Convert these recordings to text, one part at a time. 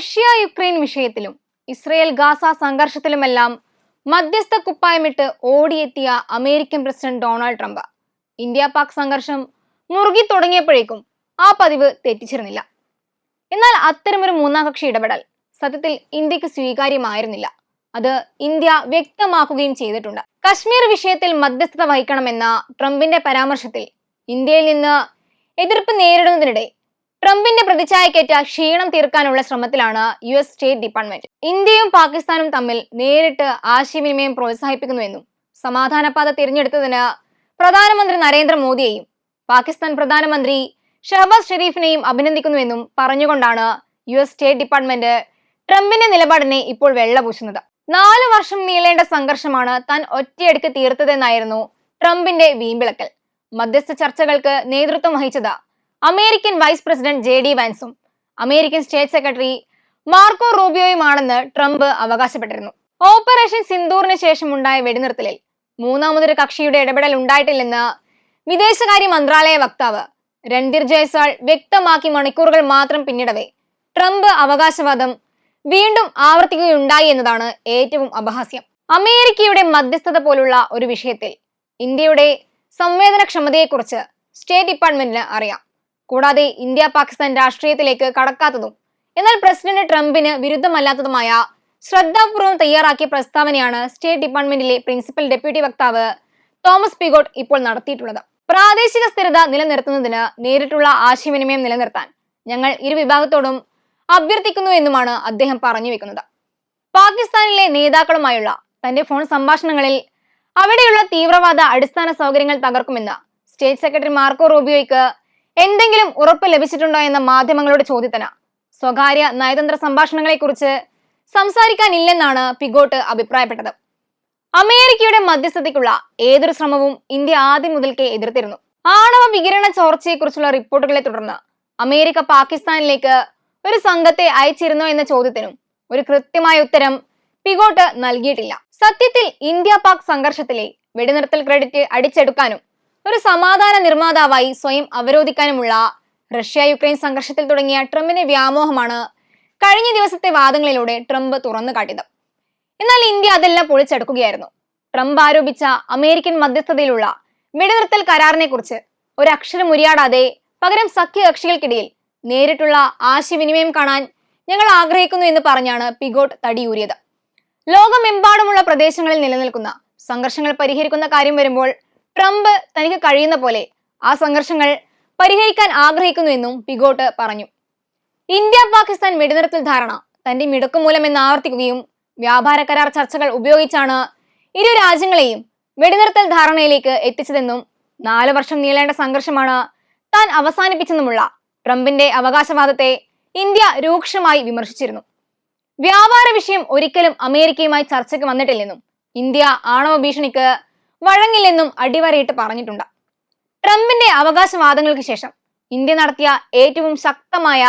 Russia Ukraine വിഷയത്തിലും Israel Gaza സംഘർഷത്തിലുമെല്ലാം മധ്യസ്ഥ കുപ്പായമിട്ട് ഓടിയെത്തിയ American president Donald Trump. India Pak സംഘർഷം മുറുകി തുടങ്ങിയപ്പോഴേക്കും ആ പതിവ് തെറ്റിച്ചിരുന്നില്ല. എന്നാൽ അത്തരമൊരു മൂന്നാം കക്ഷി ഇടപെടൽ സത്യത്തിൽ ഇന്ത്യയ്ക്ക് സ്വീകാര്യമായിരുന്നില്ല. അത് ഇന്ത്യ വ്യക്തമാക്കുകയും ചെയ്തിട്ടുണ്ട്. കശ്മീർ വിഷയത്തിൽ മധ്യസ്ഥത വഹിക്കണമെന്ന ട്രംപിന്റെ പരാമർശത്തിൽ ഇന്ത്യയിൽ നിന്ന് എതിർപ്പ് നേരിടുന്നതിനിടെ ട്രംപിന്റെ പ്രതിച്ഛായക്കേറ്റ ക്ഷീണം തീർക്കാനുള്ള ശ്രമത്തിലാണ് യു എസ് സ്റ്റേറ്റ് ഡിപ്പാർട്ട്മെന്റ്. ഇന്ത്യയും പാകിസ്ഥാനും തമ്മിൽ നേരിട്ട് ആശയവിനിമയം പ്രോത്സാഹിപ്പിക്കുന്നുവെന്നും സമാധാനപാത തിരഞ്ഞെടുത്തതിന് പ്രധാനമന്ത്രി നരേന്ദ്രമോദിയെയും പാകിസ്ഥാൻ പ്രധാനമന്ത്രി ഷഹബാസ് ഷെരീഫിനെയും അഭിനന്ദിക്കുന്നുവെന്നും പറഞ്ഞുകൊണ്ടാണ് യു എസ് സ്റ്റേറ്റ് ഡിപ്പാർട്ട്മെന്റ് ട്രംപിന്റെ നിലപാടിനെ ഇപ്പോൾ വെള്ളപൂശുന്നത്. നാല് വർഷം നീളേണ്ട സംഘർഷമാണ് താൻ ഒറ്റയടിക്ക് തീർത്തതെന്നായിരുന്നു ട്രംപിന്റെ വീമ്പിളക്കൽ. മധ്യസ്ഥ ചർച്ചകൾക്ക് നേതൃത്വം വഹിച്ചത് American vice president J D വാൻസും American state secretary Marco റൂബിയോയുമാണെന്ന് ട്രംപ് അവകാശപ്പെട്ടിരുന്നു. ഓപ്പറേഷൻ സിന്ദൂറിന് ശേഷമുണ്ടായ വെടിനിർത്തലിൽ മൂന്നാമതൊരു കക്ഷിയുടെ ഇടപെടൽ ഉണ്ടായിട്ടില്ലെന്ന് വിദേശകാര്യ മന്ത്രാലയ വക്താവ് രൺധീർ ജയ്സ്വാൾ വ്യക്തമാക്കി മണിക്കൂറുകൾ മാത്രം പിന്നിടവേ ട്രംപ് അവകാശവാദം വീണ്ടും ആവർത്തിക്കുകയുണ്ടായി എന്നതാണ് ഏറ്റവും അപഹാസ്യം. അമേരിക്കയുടെ മധ്യസ്ഥത പോലുള്ള ഒരു വിഷയത്തിൽ ഇന്ത്യയുടെ സംവേദനക്ഷമതയെക്കുറിച്ച് സ്റ്റേറ്റ് ഡിപ്പാർട്ട്മെന്റിന് അറിയാം. കൂടാതെ ഇന്ത്യ പാകിസ്ഥാൻ രാഷ്ട്രീയത്തിലേക്ക് കടക്കാത്തതും എന്നാൽ പ്രസിഡന്റ് ട്രംപിന് വിരുദ്ധമല്ലാത്തതുമായ ശ്രദ്ധാപൂർവം തയ്യാറാക്കിയ പ്രസ്താവനയാണ് സ്റ്റേറ്റ് ഡിപ്പാർട്ട്മെന്റിലെ പ്രിൻസിപ്പൽ ഡെപ്യൂട്ടി വക്താവ് തോമസ് പിഗോട്ട് ഇപ്പോൾ നടത്തിയിട്ടുള്ളത്. പ്രാദേശിക സ്ഥിരത നിലനിർത്തുന്നതിന് നേരിട്ടുള്ള ആശയവിനിമയം നിലനിർത്താൻ ഞങ്ങൾ ഇരു വിഭാഗത്തോടും അഭ്യർത്ഥിക്കുന്നു എന്നുമാണ് അദ്ദേഹം പറഞ്ഞു വെക്കുന്നത്. പാകിസ്ഥാനിലെ നേതാക്കളുമായുള്ള തന്റെ ഫോൺ സംഭാഷണങ്ങളിൽ അവിടെയുള്ള തീവ്രവാദ അടിസ്ഥാന സൗകര്യങ്ങൾ തകർക്കുമെന്ന് സ്റ്റേറ്റ് സെക്രട്ടറി മാർക്കോ റൂബിയോയ്ക്ക് എന്തെങ്കിലും ഉറപ്പ് ലഭിച്ചിട്ടുണ്ടോ എന്ന മാധ്യമങ്ങളുടെ ചോദ്യത്തിന് സ്വകാര്യ നയതന്ത്ര സംഭാഷണങ്ങളെക്കുറിച്ച് സംസാരിക്കാനില്ലെന്നാണ് പിഗോട്ട് അഭിപ്രായപ്പെട്ടത്. അമേരിക്കയുടെ മധ്യസ്ഥതയ്ക്കുള്ള ഏതൊരു ശ്രമവും ഇന്ത്യ ആദ്യം മുതൽക്കേ എതിർത്തിരുന്നു. ആണവ വികിരണ ചോർച്ചയെക്കുറിച്ചുള്ള റിപ്പോർട്ടുകളെ തുടർന്ന് അമേരിക്ക പാകിസ്ഥാനിലേക്ക് ഒരു സംഘത്തെ അയച്ചിരുന്നോ എന്ന ചോദ്യത്തിനും ഒരു കൃത്യമായ ഉത്തരം പിഗോട്ട് നൽകിയിട്ടില്ല. സത്യത്തിൽ ഇന്ത്യ പാക് സംഘർഷത്തിലെ വെടിനിർത്തൽ ക്രെഡിറ്റ് അടിച്ചെടുക്കാനും ഒരു സമാധാന നിർമ്മാതാവായി സ്വയം അവരോധിക്കാനുമുള്ള റഷ്യ യുക്രൈൻ സംഘർഷത്തിൽ തുടങ്ങിയ ട്രംപിന്റെ വ്യാമോഹമാണ് കഴിഞ്ഞ ദിവസത്തെ വാദങ്ങളിലൂടെ ട്രംപ് തുറന്നു കാട്ടിയത്. എന്നാൽ ഇന്ത്യ അതെല്ലാം പൊളിച്ചെടുക്കുകയായിരുന്നു. ട്രംപ് ആരോപിച്ച അമേരിക്കൻ മധ്യസ്ഥതയിലുള്ള വെടിനിർത്തൽ കരാറിനെ കുറിച്ച് ഒരക്ഷരം ഉരിയാടാതെ പകരം സഖ്യകക്ഷികൾക്കിടയിൽ നേരിട്ടുള്ള ആശയവിനിമയം കാണാൻ ഞങ്ങൾ ആഗ്രഹിക്കുന്നു എന്ന് പറഞ്ഞാണ് പിഗോട്ട് തടിയൂരിയത്. ലോകമെമ്പാടുമുള്ള പ്രദേശങ്ങളിൽ നിലനിൽക്കുന്ന സംഘർഷങ്ങൾ പരിഹരിക്കുന്ന കാര്യം വരുമ്പോൾ ട്രംപ് തനിക്ക് കഴിയുന്ന പോലെ ആ സംഘർഷങ്ങൾ പരിഹരിക്കാൻ ആഗ്രഹിക്കുന്നുവെന്നും പിഗോട്ട് പറഞ്ഞു. ഇന്ത്യ പാകിസ്ഥാൻ വെടിനിർത്തൽ ധാരണ തന്റെ മിടുക്കുമൂലമെന്ന് ആവർത്തിക്കുകയും വ്യാപാര കരാർ ചർച്ചകൾ ഉപയോഗിച്ചാണ് ഇരു രാജ്യങ്ങളെയും വെടിനിർത്തൽ ധാരണയിലേക്ക് എത്തിച്ചതെന്നും നാല് വർഷം നീളേണ്ട സംഘർഷമാണ് താൻ അവസാനിപ്പിച്ചെന്നുമുള്ള ട്രംപിന്റെ അവകാശവാദത്തെ ഇന്ത്യ രൂക്ഷമായി വിമർശിച്ചിരുന്നു. വ്യാപാര വിഷയം ഒരിക്കലും അമേരിക്കയുമായി ചർച്ചയ്ക്ക് വന്നിട്ടില്ലെന്നും ഇന്ത്യ ആണവ ഭീഷണിക്ക് വഴങ്ങില്ലെന്നും അടിവരയിട്ട് പറഞ്ഞിട്ടുണ്ട്. ട്രംപിന്റെ അവകാശവാദങ്ങൾക്ക് ശേഷം ഇന്ത്യ നടത്തിയ ഏറ്റവും ശക്തമായ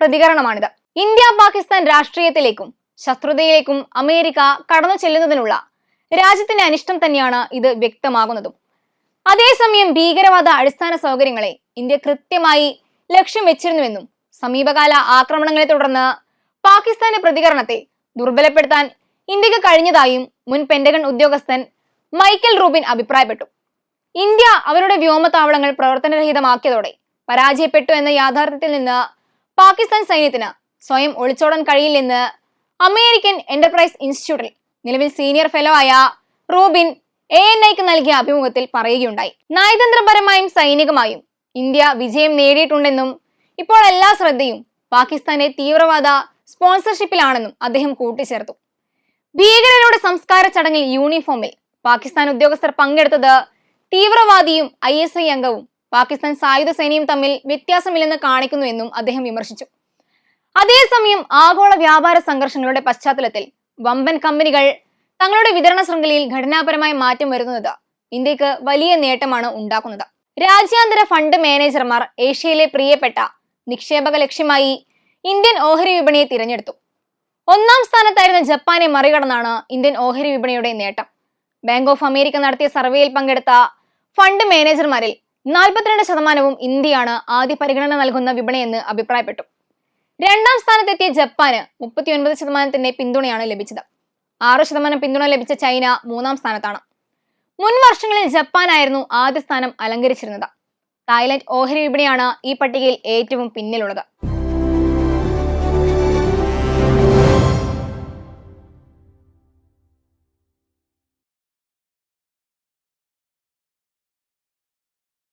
പ്രതികരണമാണിത്. ഇന്ത്യ പാകിസ്ഥാൻ രാഷ്ട്രീയത്തിലേക്കും ശത്രുതയിലേക്കും അമേരിക്ക കടന്നു ചെല്ലുന്നതിനുള്ള രാജ്യത്തിന്റെ അനിഷ്ടം തന്നെയാണ് ഇത് വ്യക്തമാകുന്നതും. അതേസമയം ഭീകരവാദ അടിസ്ഥാന സൗകര്യങ്ങളെ ഇന്ത്യ കൃത്യമായി ലക്ഷ്യം വെച്ചിരുന്നുവെന്നും സമീപകാല ആക്രമണങ്ങളെ തുടർന്ന് പാകിസ്ഥാന്റെ പ്രതികരണത്തെ ദുർബലപ്പെടുത്താൻ ഇന്ത്യയ്ക്ക് കഴിഞ്ഞതായും മുൻ പെന്റഗൺ ഉദ്യോഗസ്ഥൻ മൈക്കൽ റൂബിൻ അഭിപ്രായപ്പെട്ടു. ഇന്ത്യ അവരുടെ വ്യോമതാവളങ്ങൾ പ്രവർത്തനരഹിതമാക്കിയതോടെ പരാജയപ്പെട്ടു എന്ന യാഥാർത്ഥ്യത്തിൽ നിന്ന് പാകിസ്ഥാൻ സൈന്യത്തിന് സ്വയം ഒളിച്ചോടാൻ കഴിയില്ലെന്ന് അമേരിക്കൻ എന്റർപ്രൈസ് ഇൻസ്റ്റിറ്റ്യൂട്ടിൽ നിലവിൽ സീനിയർ ഫെലോ ആയ റൂബിൻ എ എൻ ഐക്ക് നൽകിയ അഭിമുഖത്തിൽ പറയുകയുണ്ടായി. നയതന്ത്രപരമായും സൈനികമായും ഇന്ത്യ വിജയം നേടിയിട്ടുണ്ടെന്നും ഇപ്പോൾ എല്ലാ ശ്രദ്ധയും പാകിസ്ഥാന്റെ തീവ്രവാദ സ്പോൺസർഷിപ്പിലാണെന്നും അദ്ദേഹം കൂട്ടിച്ചേർത്തു. ഭീകരരുടെ സംസ്കാര ചടങ്ങിൽ യൂണിഫോമിൽ പാകിസ്ഥാൻ ഉദ്യോഗസ്ഥർ പങ്കെടുത്തത് തീവ്രവാദിയും ഐ എസ് ഐ അംഗവും. പാകിസ്ഥാൻ സായുധ സേനയും തമ്മിൽ വ്യത്യാസമില്ലെന്ന് കാണിക്കുന്നുവെന്നും അദ്ദേഹം വിമർശിച്ചു. അതേസമയം ആഗോള വ്യാപാര സംഘർഷങ്ങളുടെ പശ്ചാത്തലത്തിൽ വമ്പൻ കമ്പനികൾ തങ്ങളുടെ വിതരണ ശൃംഖലയിൽ ഘടനാപരമായ മാറ്റം വരുത്തുന്നത് ഇന്ത്യയ്ക്ക് വലിയ നേട്ടമാണ് ഉണ്ടാക്കുന്നത്. രാജ്യാന്തര ഫണ്ട് മാനേജർമാർ ഏഷ്യയിലെ പ്രിയപ്പെട്ട നിക്ഷേപക ലക്ഷ്യമായി ഇന്ത്യൻ ഓഹരി വിപണിയെ തിരഞ്ഞെടുത്തു. ഒന്നാം സ്ഥാനത്തായിരുന്ന ജപ്പാനെ മറികടന്നാണ് ഇന്ത്യൻ ഓഹരി വിപണിയുടെ നേട്ടം. ബാങ്ക് ഓഫ് അമേരിക്ക നടത്തിയ സർവേയിൽ പങ്കെടുത്ത ഫണ്ട് മാനേജർമാരിൽ നാൽപ്പത്തിരണ്ട് ശതമാനവും ഇന്ത്യയാണ് ആദ്യ പരിഗണന നൽകുന്ന വിപണിയെന്ന് അഭിപ്രായപ്പെട്ടു. രണ്ടാം സ്ഥാനത്തെത്തിയ ജപ്പാന് മുപ്പത്തിയൊൻപത് ശതമാനത്തിന്റെ പിന്തുണയാണ് ലഭിച്ചത്. ആറ് ശതമാനം പിന്തുണ ലഭിച്ച ചൈന മൂന്നാം സ്ഥാനത്താണ്. മുൻ വർഷങ്ങളിൽ ജപ്പാനായിരുന്നു ആദ്യ സ്ഥാനം അലങ്കരിച്ചിരുന്നത്. തായ്ലൻഡ് ഓഹരി വിപണിയാണ് ഈ പട്ടികയിൽ ഏറ്റവും പിന്നിലുള്ളത്.